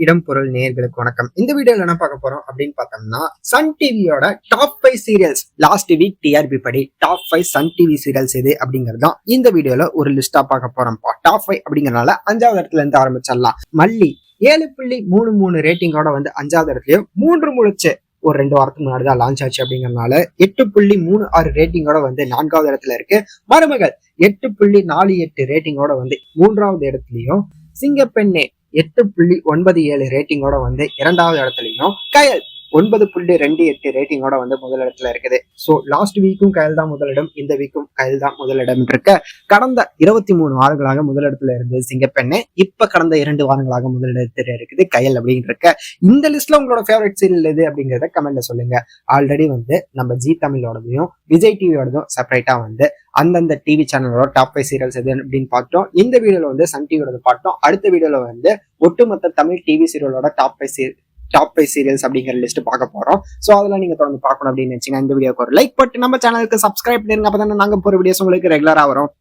இடம் பொருள் நேர்களுக்கு வணக்கம். இந்த வீடியோல என்ன பார்க்க போறோம் அப்படின்னு பார்த்தோம்னா சன் டிவியோட top five serials last week TRP படி top five Sun TV serials எது அப்படிங்கிறது தான் இந்த வீடியோல ஒரு லிஸ்டா பார்க்க போறோம்ப்பா. டாப் ஃபைவ் அப்படிங்கறனால அஞ்சாவது இடத்துல இருந்து ஆரம்பிச்சிடலாம். மல்லி ஏழு புள்ளி மூணு மூணு ரேட்டிங்கோட வந்து அஞ்சாவது இடத்துலயும் மூன்று முழிச்சு ஒரு ரெண்டு வாரத்துக்கு முன்னாடி தான் லான்ச் ஆச்சு அப்படிங்கறனால எட்டு புள்ளி மூணு ஆறு ரேட்டிங்கோட வந்து நான்காவது இடத்துல இருக்கு. மருமகள் எட்டு புள்ளி நாலு எட்டு ரேட்டிங்கோட வந்து மூன்றாவது இடத்துலயும் சிங்கப்பெண்ணே எட்டு புள்ளி ஒன்பது ஏழு ரேட்டிங்கோட வந்து இரண்டாவது இடத்துலயும் கயல். ஒன்பது புள்ளி ரெண்டு எட்டு ரேட்டிங்கோட வந்து முதலிடத்துல இருக்குது. ஸோ லாஸ்ட் வீக்கும் கயல் தான் முதலிடம் இந்த வீக்கும் கயல் தான் முதலிடம் இருக்க கடந்த இருபத்தி மூணு வாரங்களாக முதலிடத்துல இருந்தது சிங்கப்பெண்ணே. இப்ப கடந்த இரண்டு வாரங்களாக முதலிடத்துல இருக்குது கயல் அப்படின்னு இருக்க இந்த லிஸ்ட்ல உங்களோட ஃபேவரட் சீரியல் எது அப்படிங்கிறத கமெண்ட்ல சொல்லுங்க. ஆல்ரெடி வந்து நம்ம ஜி தமிழோடதையும் விஜய் டிவியோடதும் செப்பரேட்டா வந்து அந்தந்த டிவி சேனலோட டாப் ஃபைவ் சீரியல்ஸ் எது அப்படின்னு பார்த்தோம் இந்த வீடியோல வந்து சன் டிவியோட பார்த்தோம் அடுத்த வீடியோல வந்து ஒட்டுமொத்த Tamil TV சீரியலோட top five top five serials அப்படிங்கிற லிஸ்ட் பார்க்க போறோம். ஸோ அதெல்லாம் நீங்க தொடர்ந்து பார்க்கணும் அப்படின்னு நினைச்சீங்கன்னா இந்த வீடியோக்கு ஒரு லைக் பட்டு நம்ம சேனலுக்கு சப்ஸ்கிரைப் பண்ணிருங்க. அப்பதான் நாங்க போற வீடியோஸ் உங்களுக்கு ரெகுலரா வரும்.